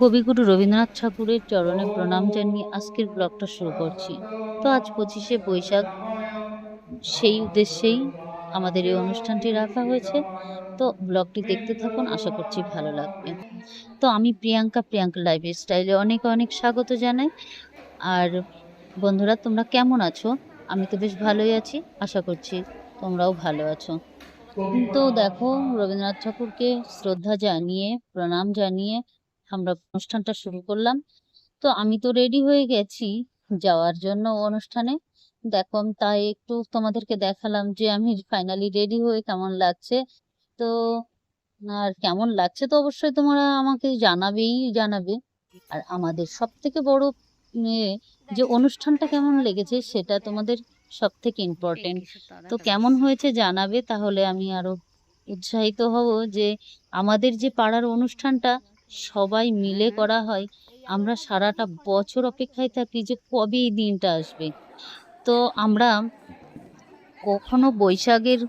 কবিগুরু রবীন্দ্রনাথ ঠাকুরের চরণে প্রণাম জানিয়ে আজকের ব্লগটা শুরু করছি। তো আজ পঁচিশে বৈশাখ, সেই উদ্দেশ্যেই আমাদের এই অনুষ্ঠানটি রাখা হয়েছে। তো ব্লগটি দেখতে থাকুন, আশা করছি ভালো লাগবে। তো আমি প্রিয়াঙ্কা প্রিয়াঙ্কা লাইফ স্টাইলে অনেক অনেক স্বাগত জানাই। আর বন্ধুরা, তোমরা কেমন আছো? আমি তো বেশ ভালোই আছি, আশা করছি তোমরাও ভালো আছো। তো দেখো, রবীন্দ্রনাথ ঠাকুরকে শ্রদ্ধা জানিয়ে, প্রণাম জানিয়ে আমরা অনুষ্ঠানটা শুরু করলাম। তো আমি তো রেডি হয়ে গেছি যাওয়ার জন্য অনুষ্ঠানে। দেখো তাই একটু তোমাদেরকে দেখালাম যে আমি ফাইনালি রেডি হয়ে কেমন লাগছে। তো আর কেমন লাগছে তো অবশ্যই তোমরা আমাকে জানাবেই, জানাবে। আর আমাদের সব থেকে বড় যে অনুষ্ঠানটা কেমন লেগেছে সেটা তোমাদের সব থেকে ইম্পর্টেন্ট তো কেমন হয়েছে জানাবে, তাহলে আমি আরও উৎসাহিত হব যে আমাদের যে পাড়ার অনুষ্ঠানটা সবাই মিলে করা হয়। আমরা সারাটা বছর অপেক্ষায় থাকি যে কবে এই দিনটা আসবে। তো আমরা কখনো বৈশাখের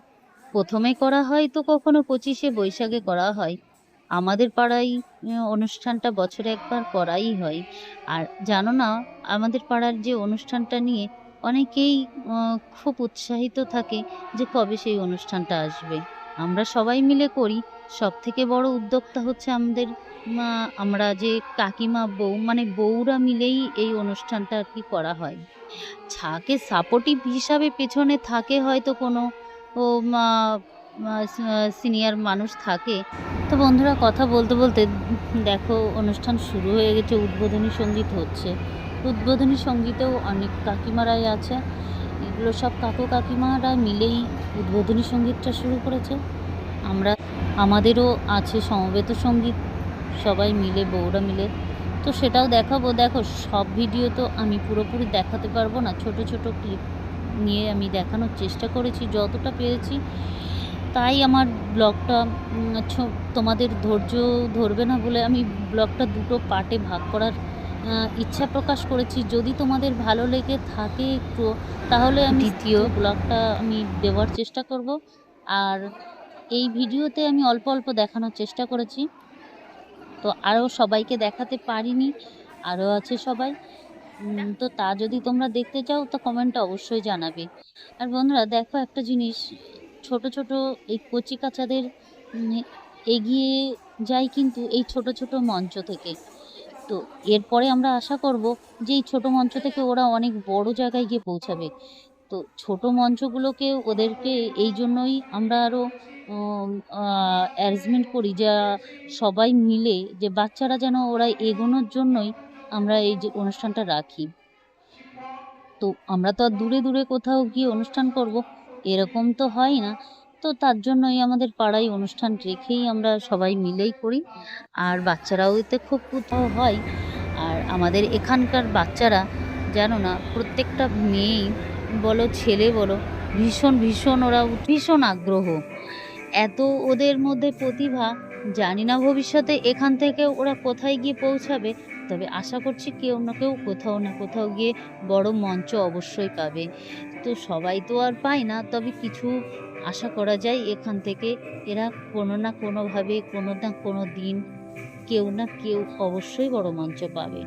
প্রথমে করা হয় তো কখনো পঁচিশে বৈশাখে করা হয়। আমাদের পাড়ায় অনুষ্ঠানটা বছরে একবার করাই হয়। আর জানো না আমাদের পাড়ার যে অনুষ্ঠানটা নিয়ে অনেকেই খুব উৎসাহিত থাকে যে কবে সেই অনুষ্ঠানটা আসবে। আমরা সবাই মিলে করি। সব থেকে বড় উদ্যোক্তা হচ্ছে আমাদের, মা, আমরা যে কাকিমা, বউ মানে বউরা মিলেই এই অনুষ্ঠানটা আর কি করা হয়। ছাকে সাপোর্টিভ হিসাবে পেছনে থাকে হয়তো কোনো, ও সিনিয়র মানুষ থাকে। তো বন্ধুরা, কথা বলতে বলতে দেখো, অনুষ্ঠান শুরু হয়ে গেছে, উদ্বোধনী সংগীত হচ্ছে। উদ্বোধনী সঙ্গীতেও অনেক কাকিমারাই আছে। এগুলো সব কাকু কাকিমারা মিলেই উদ্বোধনী সঙ্গীতটা শুরু করেছে। আমরা আমাদেরও আছে সমবেত সংগীত সবাই মিলে বউরা মিলে। তো সেটাও দেখাবো। দেখো সব ভিডিও তো আমি পুরোপুরি দেখাতে পারব না। ছোট ছোট ক্লিপ নিয়ে আমি দেখানোর চেষ্টা করেছি যতটা পেরেছি। তাই আমার ব্লগটা ছো- তোমাদের ধৈর্য ধরবে না বলে আমি ব্লগটা দুটো পার্টে ভাগ করার ইচ্ছা প্রকাশ করেছি। যদি তোমাদের ভালো লেগে থাকে একটু তাহলে আমি দ্বিতীয় ব্লগটা আমি দেওয়ার চেষ্টা করব। আর এই ভিডিওতে আমি অল্প অল্প দেখানোর চেষ্টা করেছি। তো আরও সবাইকে দেখাতে পারিনি, আরও আছে সবাই। তো তা যদি তোমরা দেখতে চাও, তো কমেন্টে অবশ্যই জানাবে। আর বন্ধুরা, দেখো একটা জিনিস, ছোট ছোট এই কচি কাচাদের এগিয়ে যায় কিন্তু এই ছোট ছোট মঞ্চ থেকে। তো এরপরে আমরা আশা করব যে এই ছোটো মঞ্চ থেকে ওরা অনেক বড় জায়গায় গিয়ে পৌঁছাবে। তো ছোট মঞ্চগুলোকে ওদেরকে এই জন্যই আমরা আরও অ্যারেঞ্জমেন্ট করি যা সবাই মিলে যে বাচ্চারা যেন ওরা এগোনোর জন্যই আমরা এই যে অনুষ্ঠানটা রাখি। তো আমরা তো আর দূরে দূরে কোথাও গিয়ে অনুষ্ঠান করব, এরকম তো হয় না। তো তার জন্যই আমাদের পাড়ায় অনুষ্ঠান রেখেই আমরা সবাই মিলেই করি। আর বাচ্চারাও এতে খুব কোথাও হয়। আর আমাদের এখানকার বাচ্চারা জানো না, প্রত্যেকটা মেয়েই বলো, ছেলে বলো, ভীষণ ভীষণ ওরা ভীষণ আগ্রহ। এত ওদের মধ্যে প্রতিভা, জানি না ভবিষ্যতে এখান থেকে ওরা কোথায় গিয়ে পৌঁছাবে, তবে আশা করছি কেউ না কেউ কোথাও না কোথাও গিয়ে বড় মঞ্চ অবশ্যই পাবে। তো সবাই তো আর পায় না, তবে কিছু আশা করা যায় এখান থেকে, এরা কোনো না কোনোভাবে, কোনো না কোনো দিন কেউ না কেউ অবশ্যই বড় মঞ্চ পাবে।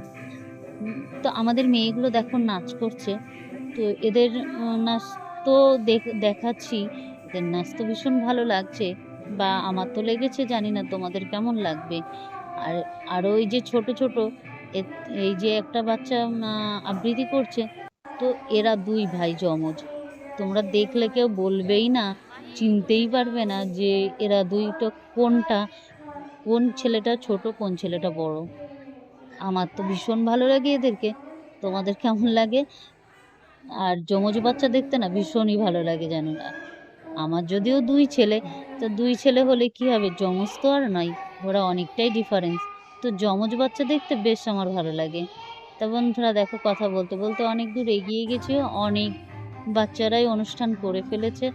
তো আমাদের মেয়েগুলো দেখো নাচ করছে, তো এদের নাচ তো দেখ- দেখাচ্ছি। এদের নাচ তো ভীষণ ভালো লাগছে, বা আমার তো লেগেছে, জানি না তোমাদের কেমন লাগবে। আর আরও ওই যে ছোট ছোট এই যে একটা বাচ্চা আবৃত্তি করছে, তো এরা দুই ভাই জমজ তোমরা দেখলে কেউ বলবেই না, চিনতেই পারবে না যে এরা দুইটা কোনটা, কোন ছেলেটা ছোট, কোন ছেলেটা বড়। আমার তো ভীষণ ভালো লাগে এদেরকে। তোমাদের কেমন লাগে? আর যমজ বাচ্চা দেখতে না, ভীষণই ভালো লাগে জানো না। আমার যদিও দুই ছেলে, তো দুই ছেলে হলে কি হবে? যমজ তো আর নয়, ওরা অনেকটাই ডিফারেন্স তো যমজ বাচ্চা দেখতে বেশ আমার ভালো লাগে। তা বন্ধুরা দেখো কথা বলতে বলতে অনেক দূর এগিয়ে গেছি অনেক বাচ্চারাই অনুষ্ঠান করে ফেলেছে।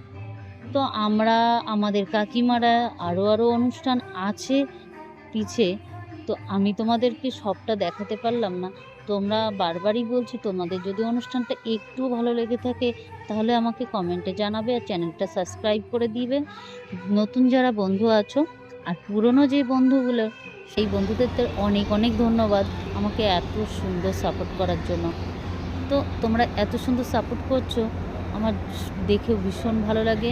তো আমরা, আমাদের কাকিমারা আরও আরও অনুষ্ঠান আছে, পিছে তো আমি তোমাদেরকে সবটা দেখাতে পারলাম না। তোমরা বারবারই বলছি তোমাদের যদি অনুষ্ঠানটা একটু ভালো লেগে থাকে, তাহলে আমাকে কমেন্টে জানাবে আর চ্যানেলটা সাবস্ক্রাইব করে দিবে। নতুন যারা বন্ধু আছো আর পুরনো যে বন্ধুগুলো, সেই বন্ধুদের অনেক অনেক ধন্যবাদ আমাকে এত সুন্দর সাপোর্ট করার জন্য। তো তোমরা এত সুন্দর সাপোর্ট করছ, আমার দেখেও ভীষণ ভালো লাগে।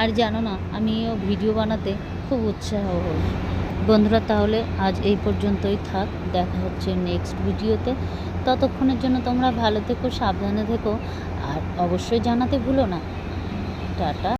আর জানো না, আমিও ভিডিও বানাতে খুব উৎসাহ হই। বন্ধুরা, তাহলে আজ এই পর্যন্তই থাক। দেখা হচ্ছে নেক্সট ভিডিওতে। ততক্ষণের জন্য তোমরা ভালো থেকো, সাবধানে থেকো। আর অবশ্যই জানাতে ভুলো না। টাটা।